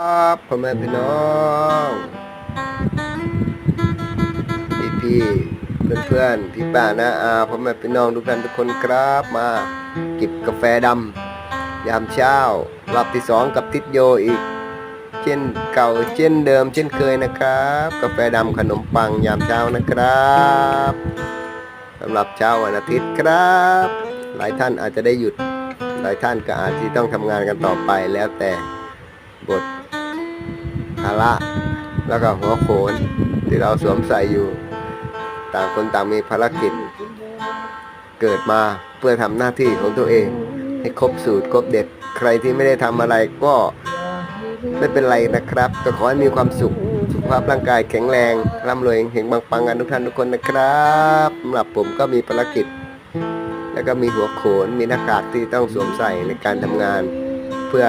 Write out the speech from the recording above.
ครับพ่อแม่พี่น้องพี่พี่เพื่อนเพื่อนพี่ป้านะอาพ่อแม่พี่น้องทุกท่านทุกคนครับมาจิบกาแฟดำยามเช้ารอบที่สองกับทิศโยอีก เช่นเก่าเช่นเดิม เช่นเคยนะครับ กาแฟดำขนมปังยามเช้านะครับสำหรับเช้าวันอาทิตย์ครับ หลายท่านอาจจะได้หยุด หลายท่านก็อาจที่ต้องทำงานกันต่อไปแล้วแต่บท ภาระแล้วก็หัวโขนที่เราสวมใส่อยู่ ต่างคนต่างมีภารกิจ เกิดมาเพื่อทำหน้าที่ของตัวเอง ให้ครบสูตรครบเด็ด ใครที่ไม่ได้ทำอะไรก็ไม่เป็นไรนะครับก็ขอให้มีความสุขสุขภาพร่างกายแข็งแรงร่ำรวยเฮงปังๆกันทุกท่านทุกคนนะครับสำหรับผมก็มีภารกิจ แล้วก็มีหัวโขนมีหน้ากากที่ต้องสวมใส่ในการทำงาน เพื่อ